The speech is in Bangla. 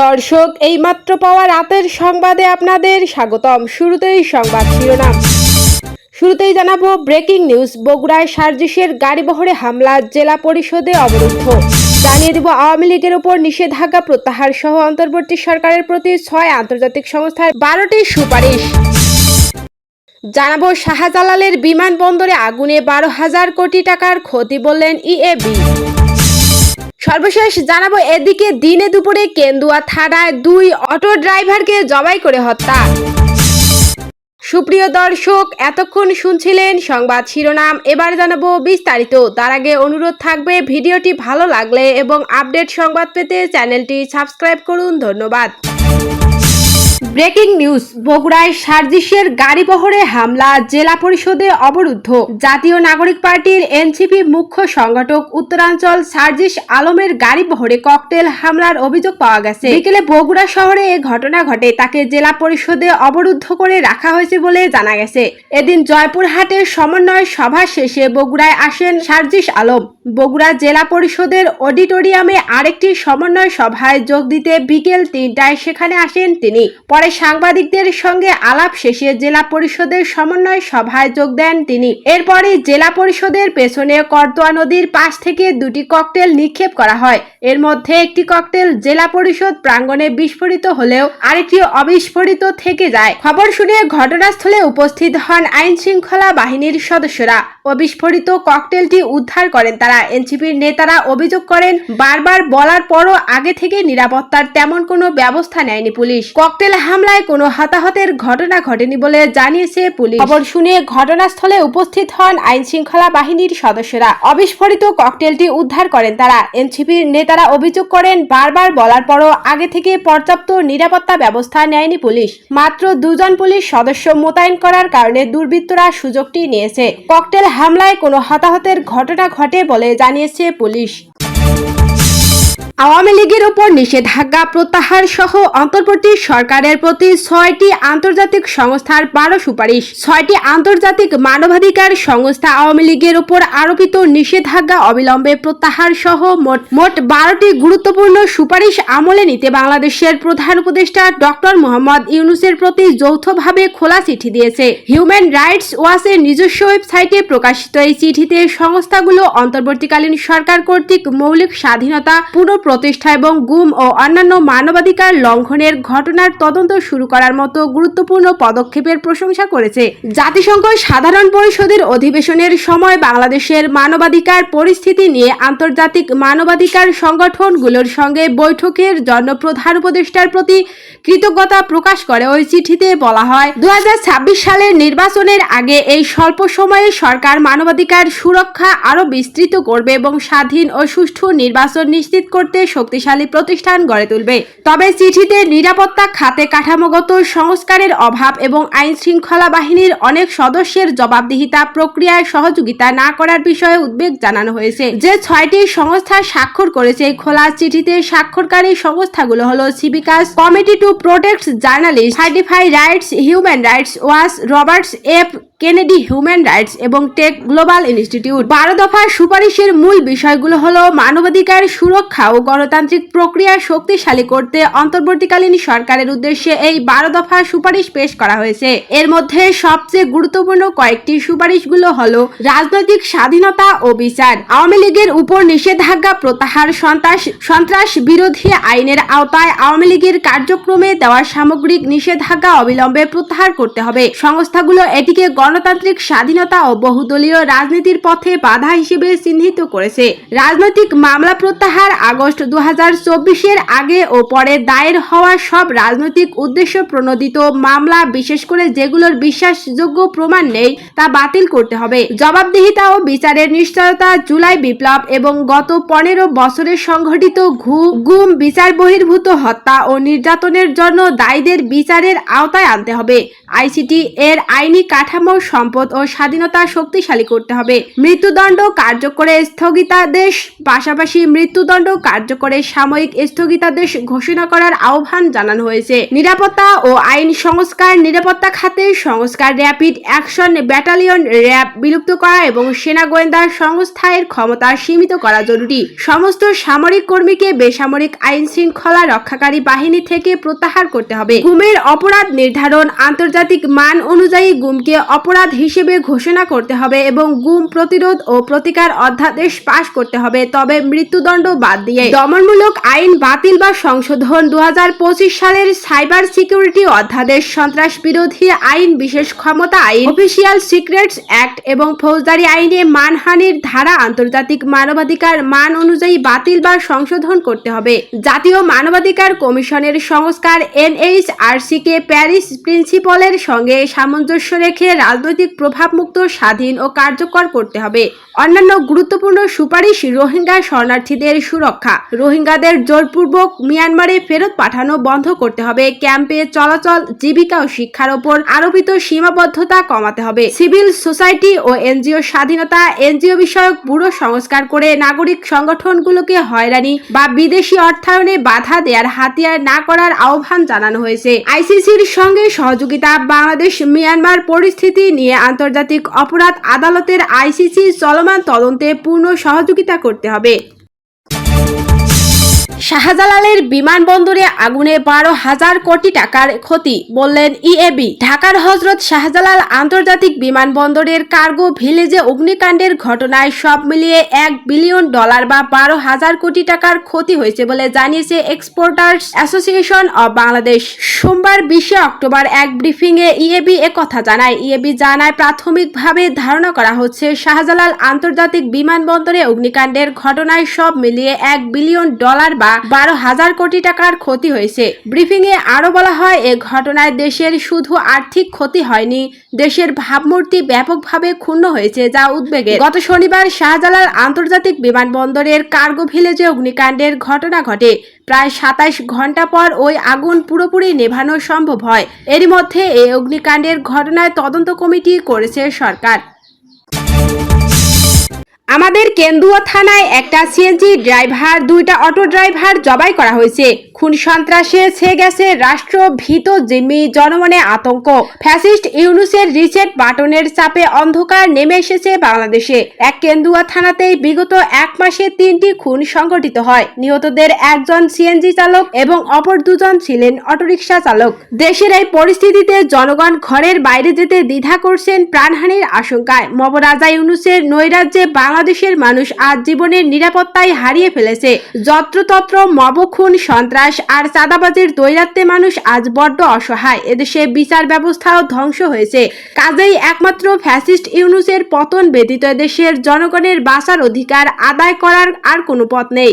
দর্শক, এইমাত্র পাওয়া রাতের সংবাদে আপনাদের স্বাগতম। শুরুতেই সংবাদ শিরোনাম। শুরুতেই জানাব ব্রেকিং নিউজ। বগুড়ায় সার্জিসের গাড়িবহরে হামলা, জেলা পরিষদে অবরুদ্ধ। জানিয়ে দেব আওয়ামী লীগের উপর নিষেধাজ্ঞা প্রত্যাহার সহ অন্তর্বর্তী সরকারের প্রতি ছয় আন্তর্জাতিক সংস্থার বারোটি সুপারিশ। জানাব শাহজালালের বিমানবন্দরে আগুনে বারো হাজার কোটি টাকার ক্ষতি বললেন ইএবি। সর্বশেষ জানাব, এদিকে দিনে দুপুরে কেন্দুয়া থানায় দুই অটো ড্রাইভারকে জবাই করে হত্যা। সুপ্রিয় দর্শক, এতক্ষণ শুনছিলেন সংবাদ শিরোনাম। এবার জানাব বিস্তারিত। তার আগে অনুরোধ থাকবে, ভিডিওটি ভালো লাগলে এবং আপডেট সংবাদ পেতে চ্যানেলটি সাবস্ক্রাইব করুন। ধন্যবাদ। ব্রেকিং নিউজ, বগুড়ায় সার্জিসের গাড়িবহরে হামলা, জেলা পরিষদে অবরুদ্ধ। জাতীয় নাগরিক পার্টির এনসিপি মুখ্য সংগঠক উত্তরাঞ্চল সার্জিস আলমের গাড়িবহরে ককটেল হামলার অভিযোগ পাওয়া গেছে। বিকেলে বগুড়া শহরে এ ঘটনা ঘটে। তাকে জেলা পরিষদে অবরুদ্ধ করে রাখা হয়েছে বলে জানা গেছে। এদিন জয়পুরহাটের সমন্বয় সভা শেষে বগুড়ায় আসেন সার্জিস আলম। বগুড়া জেলা পরিষদের অডিটোরিয়ামে আরেকটি সমন্বয় সভায় যোগ দিতে বিকেল তিনটায় সেখানে আসেন তিনি। পরে সাংবাদিকদের সঙ্গে আলাপ শেষে জেলা পরিষদের সমন্বয় সভায় যোগ দেন তিনি। এরপরে জেলা পরিষদের পেছনে করতোয়া নদীর পাশ থেকে দুটি ককটেল নিক্ষেপ করা হয়। এর মধ্যে একটি ককটেল জেলা পরিষদ প্রাঙ্গণে বিস্ফোরিত হলেও আরেকটি অবিস্ফোরিত থেকে যায়। খবর শুনে ঘটনাস্থলে উপস্থিত হন আইন শৃঙ্খলা বাহিনীর সদস্যরা। অবিস্ফোরিত ককটেলটি উদ্ধার করেন তারা। এনসিপির নেতারা অভিযোগ করেন, বারবার বলার পরও আগে থেকে নিরাপত্তার তেমন কোনো ব্যবস্থা নেয়নি পুলিশ। ককটেল হামলায় কোনো হতাহতের ঘটনা ঘটেনি বলে জানিয়েছে পুলিশ। খবর শুনে ঘটনাস্থলে উপস্থিত হন আইন শৃঙ্খলা বাহিনীর সদস্যরা। অবিস্ফোরিত ককটেলটি উদ্ধার করেন তারা। এনসিপির নেতারা অভিযোগ করেন, বারবার বলার পরও আগে থেকে পর্যাপ্ত নিরাপত্তা ব্যবস্থা নেয়নি পুলিশ। মাত্র দুজন পুলিশ সদস্য মোতায়েন করার কারণে দুর্বৃত্তরা সুযোগটি নিয়েছে। ককটেল হামলায় কোনো হতাহতের ঘটনা ঘটে বলে জানিয়েছে পুলিশ। আওয়ামী লীগের উপর নিষেধাজ্ঞা প্রত্যাহার সহ অন্তর্বর্তী সরকারের প্রতি ছয়টি আন্তর্জাতিক সংস্থার বারো সুপারিশ। ছয়টি আন্তর্জাতিক মানবাধিকার সংস্থা আওয়ামী লীগের উপর আরোপিত নিষেধাজ্ঞা অবিলম্বে প্রত্যাহার সহ মোট মোট বারোটি গুরুত্বপূর্ণ সুপারিশ আমলে নিতে বাংলাদেশের প্রধান উপদেষ্টা ডক্টর মোহাম্মদ ইউনুসের প্রতি যৌথভাবে খোলা চিঠি দিয়েছে। হিউম্যান রাইটস ওয়াচের নিজস্ব ওয়েবসাইটে প্রকাশিত এই চিঠিতে সংস্থাগুলো অন্তর্বর্তীকালীন সরকার কর্তৃক মৌলিক স্বাধীনতা পুনঃপ্রতিষ্ঠা এবং গুম ও অন্যান্য মানবাধিকার লঙ্ঘনের ঘটনার তদন্ত শুরু করার মতো গুরুত্বপূর্ণ পদক্ষেপের প্রশংসা করেছে জাতিসংঘ সাধারণ পরিষদের অধিবেশনের সময় বাংলাদেশের মানবাধিকার পরিস্থিতি নিয়ে আন্তর্জাতিক মানবাধিকার সংগঠনগুলোর সঙ্গে বৈঠকের জন্য প্রধান উপদেষ্টার প্রতি কৃতজ্ঞতা প্রকাশ করে ওই চিঠিতে বলা হয় দু হাজার ছাব্বিশ সালের নির্বাচনের আগে এই স্বল্প সময়ে সরকার মানবাধিকার সুরক্ষা আরও বিস্তৃত করবে এবং স্বাধীন ও সুষ্ঠু নির্বাচন নিশ্চিত করতে শক্তিশালী প্রতিষ্ঠান গড়ে তুলবে। তবে চিঠিতে নিরাপত্তা, খাতে কাঠামোগত সংস্কারের অভাব এবং আইন শৃঙ্খলা বাহিনীর অনেক সদস্যের জবাবদিহিতা প্রক্রিয়ায় সহযোগিতা না করার বিষয়ে উদ্বেগ জানানো হয়েছে। যে ছয়টি সংস্থা স্বাক্ষর করেছে, খোলা চিঠিতে স্বাক্ষরকারী সংস্থাগুলো হলো সিবিকাস committee to protect journalist certify rights human rights was Roberts F Kennedy, human rights এবং টেক গ্লোবাল ইনস্টিটিউট। বারো দফার সুপারিশের মূল বিষয়গুলো হলো মানবাধিকার সুরক্ষা ও গণতান্ত্রিক প্রক্রিয়া শক্তিশালী করতে অন্তর্বর্তীকালীন সরকারের উদ্দেশ্যে এই বারো দফা সুপারিশ পেশ করা হয়েছে। এর মধ্যে সবচেয়ে গুরুত্বপূর্ণ কয়েকটি সুপারিশগুলো হলো রাজনৈতিক স্বাধীনতা ও বিচার, আওয়ামী লীগের উপর নিষেধাজ্ঞা প্রত্যাহার সন্ত্রাস সন্ত্রাস বিরোধী আইনের আওতায় আওয়ামী লীগের কার্যক্রমে দেওয়া সামগ্রিক নিষেধাজ্ঞা অবিলম্বে প্রত্যাহার করতে হবে। সংস্থাগুলো এটিকে গণতান্ত্রিক স্বাধীনতা ও বহুদলীয় রাজনীতির পথে বাধা হিসেবে চিহ্নিত করেছে। রাজনৈতিক মামলা প্রত্যাহার আগস্ট দু এর আগে ও পরে দায়ের হওয়া সব রাজনৈতিক উদ্দেশ্য প্রণোদিত মামলা, বিশেষ করে যেগুলোর বিশ্বাসযোগ্য প্রমাণ নেই তা বাতিল করতে হবে। জবাবদিহিতা ও বিচারের নিশ্চয়তা, জুলাই বিপ্লব এবং গত পনেরো বছরের সংঘটিত ঘু, গুম বিচার বহির্ভূত হত্যা ও নির্যাতনের জন্য দায়ীদের বিচারের আওতায় আনতে হবে। আইসিটি এর আইনি কাঠামো সম্পদ ও স্বাধীনতা শক্তিশালী করতে হবে। মৃত্যুদণ্ড কার্যকরে স্থগিতাদেশ, পাশাপাশি মৃত্যুদণ্ড কার্যকরে সাময়িক স্থগিতাদেশ ঘোষণা করার আহ্বান জানানো হয়েছে। নিরাপত্তা ও আইন সংস্কার নিরাপত্তা খাতে সংস্কার র্যাপিড অ্যাকশন ব্যাটালিয়ন র্যাব বিলুপ্ত করা এবং সেনা গোয়েন্দা সংস্থার ক্ষমতা সীমিত করা জরুরি। সমস্ত সামরিক কর্মীকে বেসামরিক আইন শৃঙ্খলা রক্ষাকারী বাহিনী থেকে প্রত্যাহার করতে হবে। গুমের অপরাধ নির্ধারণ আন্তর্জাতিক মান অনুযায়ী গুমকে অপরাধ হিসেবে ঘোষণা করতে হবে এবং গুম প্রতিরোধ ও প্রতিকার অধ্যাদেশ পাশ করতে হবে, তবে মৃত্যুদণ্ড বাদ দিয়ে। দমনমূলক আইন বাতিল বা সংশোধন দু হাজার পঁচিশ সালের সাইবার সিকিউরিটি অধ্যাদেশ, সন্ত্রাস বিরোধী আইন, বিশেষ ক্ষমতা আইন, অফিসিয়াল সিক্রেটস অ্যাক্ট এবং ফৌজদারি আইনে মানহানির ধারা, আন্তর্জাতিক মানবাধিকার মান অনুযায়ী বাতিল বা সংশোধন করতে হবে। জাতীয় মানবাধিকার কমিশনের সংস্কার এনএইচআরসি কে প্যারিস প্রিন্সিপলের সঙ্গে সামঞ্জস্য রেখে রাজনৈতিক প্রভাবমুক্ত স্বাধীন ও কার্যকর করতে হবে। অন্যান্য গুরুত্বপূর্ণ সুপারিশ রোহিঙ্গা শরণার্থীদের সুরক্ষা। রোহিঙ্গাদের জোরপূর্বক মিয়ানমারে ফেরত পাঠানো বন্ধ করতে হবে। ক্যাম্পে চলাচল, জীবিকা ও শিক্ষার ওপর আরোপিত সীমাবদ্ধতা কমাতে হবে। সিভিল সোসাইটি ও এনজিও স্বাধীনতা, এনজিও বিষয়ক ব্যুরো সংস্কার করে নাগরিক সংগঠনগুলোকে হয়রানি বা বিদেশি অর্থায়নে বাধা দেওয়ার হাতিয়ার না করার আহ্বান জানানো হয়েছে। আইসিসির সঙ্গে সহযোগিতা বাংলাদেশ মিয়ানমার পরিস্থিতি নিয়ে আন্তর্জাতিক অপরাধ আদালতের আইসিসি চলমান তদন্তে পূর্ণ সহযোগিতা করতে হবে। শাহজালালের বিমানবন্দরে আগুনে বারো হাজার কোটি টাকার ক্ষতি বললেন ইএবি ঢাকার হজরত শাহজালাল আন্তর্জাতিক বিমানবন্দরের কার্গো ভিলেজে অগ্নিকাণ্ডের ঘটনায় সব মিলিয়ে এক বিলিয়ন ডলার বা বারো হাজার কোটি টাকার ক্ষতি হয়েছে বলে জানিয়েছে এক্সপোর্টার্স অ্যাসোসিয়েশন অব বাংলাদেশ সোমবার বিশে অক্টোবর এক ব্রিফিংয়ে ইএবি কথা জানায়। ইএবি জানায়, প্রাথমিকভাবে ধারণা করা হচ্ছে শাহজালাল আন্তর্জাতিক বিমানবন্দরে অগ্নিকাণ্ডের ঘটনায় সব মিলিয়ে এক বিলিয়ন ডলার বা বারো হাজার কোটি টাকার ক্ষতি হয়েছে। ব্রিফিং এ আরও বলা হয়, এ ঘটনায় দেশের শুধু আর্থিক ক্ষতি হয়নি, দেশের ভাবমূর্তি ব্যাপকভাবে ক্ষুণ্ণ হয়েছে যা উদ্বেগে গত শনিবার শাহজালাল আন্তর্জাতিক বিমানবন্দরের কার্গো ভিলেজে অগ্নিকাণ্ডের ঘটনা ঘটে। প্রায় সাতাশ ঘণ্টা পর ওই আগুন পুরোপুরি নেভানো সম্ভব হয়। এরই মধ্যে এই অগ্নিকাণ্ডের ঘটনায় তদন্ত কমিটি করেছে সরকার। আমাদের কেন্দুয়া থানায় একটা সিএনজি ড্রাইভার দুইটা অটো ড্রাইভার জবাই করা হয়েছে। খুন সন্ত্রাসে ছে গেছে রাষ্ট্র, ভীত জিম্মি জনমনে আতঙ্ক। ফ্যাসিস্ট ইউনুসের রিসেট বাটনের চাপে অন্ধকার নেমে এসেছে বাংলাদেশে। এক কেন্দুয়া থানাতেই বিগত এক মাসে তিনটি খুন সংঘটিত হয়। নিহতদের একজন সিএনজি চালক এবং অপর দুজন ছিলেন অটোরিকশা চালক। দেশের এই পরিস্থিতিতে জনগণ ঘরের বাইরে যেতে দ্বিধা করছেন প্রাণহানির আশঙ্কায়। মবরাজা ইউনুসের নৈরাজ্যে বাংলাদেশের মানুষ আজ জীবনের নিরাপত্তায় হারিয়ে ফেলেছে। যত্রতত্র মবখুন সন্ত্রাস আর চাঁদাবাজির দৈরাত্মে মানুষ আজ বড্ড অসহায়। এদেশে বিচার ব্যবস্থাও ধ্বংস হয়েছে। কাজেই একমাত্র ফ্যাসিস্ট ইউনুসের পতন ব্যতীত দেশের জনগণের বাঁচার অধিকার আদায় করার আর কোনো পথ নেই।